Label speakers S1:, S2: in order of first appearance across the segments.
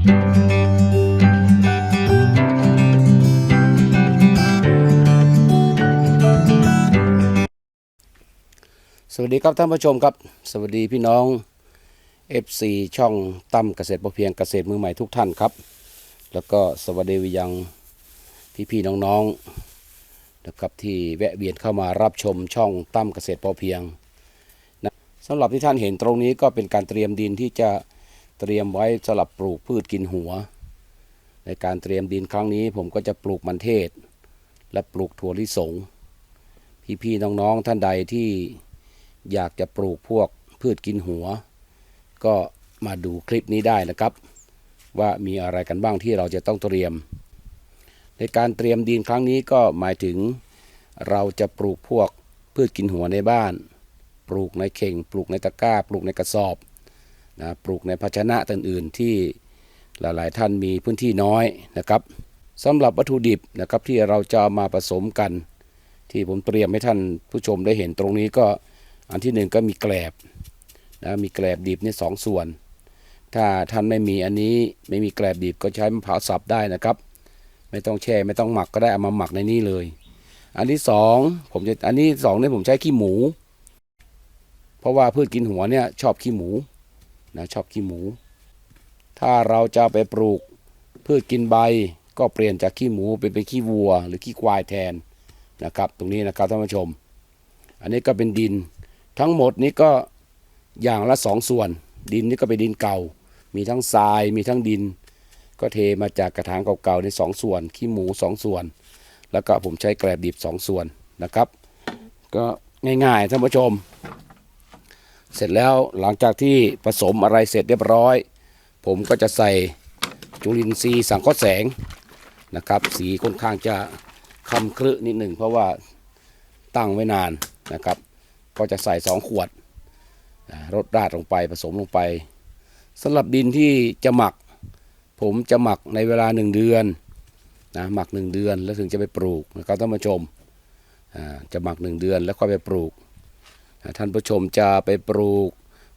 S1: สวัสดีครับท่านผู้ชมครับ สวัสดีพี่น้อง FC ช่องตั้มเกษตรพอเพียงเกษตรมือใหม่ทุกท่านครับ แล้วก็สวัสดีไปยังพี่ๆน้องๆนะครับที่แวะเวียนเข้ามารับชมช่องตั้มเกษตรพอเพียงนะสำหรับที่ท่านเห็นตรงนี้ก็เป็นการเตรียมดินที่จะ เตรียมไว้สำหรับปลูกพืชกินหัว ในการเตรียมดินครั้งนี้ ผมก็จะปลูกมันเทศ และปลูกถั่วลิสง พี่ๆน้องๆท่านใดที่อยากจะปลูกพวกพืชกินหัว ก็มาดูคลิปนี้ได้นะครับ ว่ามีอะไรกันบ้างที่เราจะต้องเตรียม ในการเตรียมดินครั้งนี้ก็หมายถึง เราจะปลูกพวกพืชกินหัวในบ้าน ปลูกในเข่ง ปลูกในตะกร้า ปลูกในกระสอบ นะปลูกในภาชนะอื่นๆที่หลายๆท่านมีพื้นที่น้อยนะครับสำหรับวัตถุดิบนะครับที่เราจะมาผสมกัน ที่ผมเตรียมให้ท่านผู้ชมได้เห็นตรงนี้ก็อันที่หนึ่งก็มีแกลบนะมีแกลบดิบนี่สองส่วน ถ้าท่านไม่มีอันนี้ไม่มีแกลบดิบก็ใช้มะพร้าวสับได้นะครับ ไม่ต้องแช่ไม่ต้องหมักก็ได้เอามาหมักในนี้เลย อันที่สองผมจะอันนี้สองเนี่ยผมใช้ขี้หมู เพราะว่าพืชกินหัวเนี่ยชอบขี้หมู นะชอบขี้หมู ถ้าเราจะไปปลูกพืชกินใบก็เปลี่ยนจากขี้หมูเป็นเป็นขี้วัว หรือขี้ควายแทนนะครับ ตรงนี้นะครับท่านผู้ชม อันนี้ก็เป็นดินทั้งหมดนี้ก็อย่างละสองส่วน ดินนี่ก็เป็นดินเก่า มีทั้งทรายมีทั้งดิน ก็เทมาจากกระถางเก่าๆในสองส่วน ขี้หมูสองส่วน แล้วก็ผมใช้แกลบดิบสองส่วนนะครับ ก็ง่ายๆท่านผู้ชม เสร็จแล้วหลังจากที่ผสมอะไรเสร็จเรียบร้อย ผมก็จะใส่จุลินทรีย์สังเคราะห์แสงนะครับ สีค่อนข้างจะคำครึนิดหนึ่งเพราะว่าตั้งไว้นานนะครับ ก็จะใส่สองขวดรดราดลงไปผสมลงไปสำหรับดินที่จะหมัก ผมจะหมักในเวลาหนึ่งเดือนนะหมักหนึ่งเดือนแล้วถึงจะไปปลูกนะครับท่านผู้ชมอ่าจะหมักหนึ่งเดือนแล้วค่อยไปปลูก ท่านผู้ชมจะไปปลูก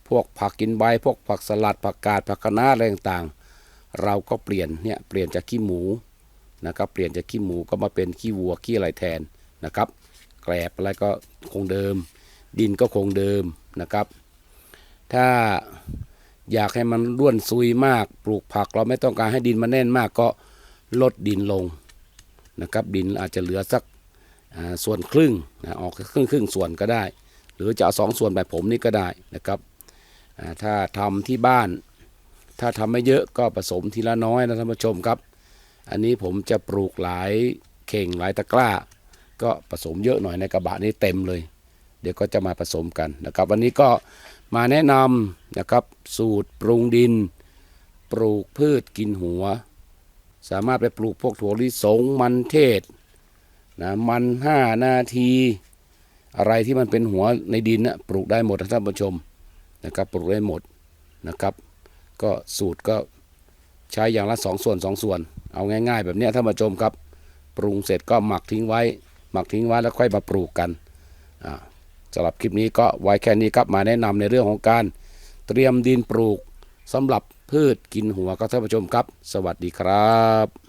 S1: พวกผักกินใบ พวกผักสลัดผักกาดผักคะน้าอะไรต่างๆ เราก็เปลี่ยนเนี่ยเปลี่ยนจากขี้หมูนะครับเปลี่ยนจากขี้หมูก็มาเป็นขี้วัวขี้อะไรแทนนะครับแกลบอะไรก็คงเดิม ดินก็คงเดิมนะครับ ถ้าอยากให้มันร่วนซุยมากปลูกผักเราไม่ต้องการให้ดินมันแน่นมากก็ลดดินลงนะครับ ดินอาจจะเหลือสักส่วนครึ่งนะออกครึ่งครึ่งส่วนก็ได้ รือจะเอาสองส่วนแบบผมนี่ก็ได้นะครับถ้าทำที่บ้าน ถ้าทำไม่เยอะก็ผสมทีละน้อยนะท่านผู้ชมครับ อันนี้ผมจะปลูกหลายเข่งหลายตะกร้า ก็ผสมเยอะหน่อยในกระบะนี้เต็มเลย เดี๋ยวก็จะมาผสมกันนะครับ วันนี้ก็มาแนะนำนะครับสูตรปรุงดิน ปลูกพืชกินหัว สามารถไปปลูกพวกถั่วลิสงมันเทศนะมันห้านาที อะไรที่มันเป็นหัวในดินนะปลูกได้หมดท่านผู้ชมนะครับ ปลูกได้หมดนะครับ ก็สูตรก็ใช้อย่างละสองส่วนสองส่วน เอาง่าย ๆ แบบนี้ท่านผู้ชมครับ ปรุงเสร็จก็หมักทิ้งไว้ หมักทิ้งไว้แล้วค่อยมาปลูกกันสำหรับคลิปนี้ก็ไว้แค่นี้ครับมาแนะนำในเรื่องของการเตรียมดินปลูกสำหรับพืชกินหัวครับท่านผู้ชมครับ สวัสดีครับ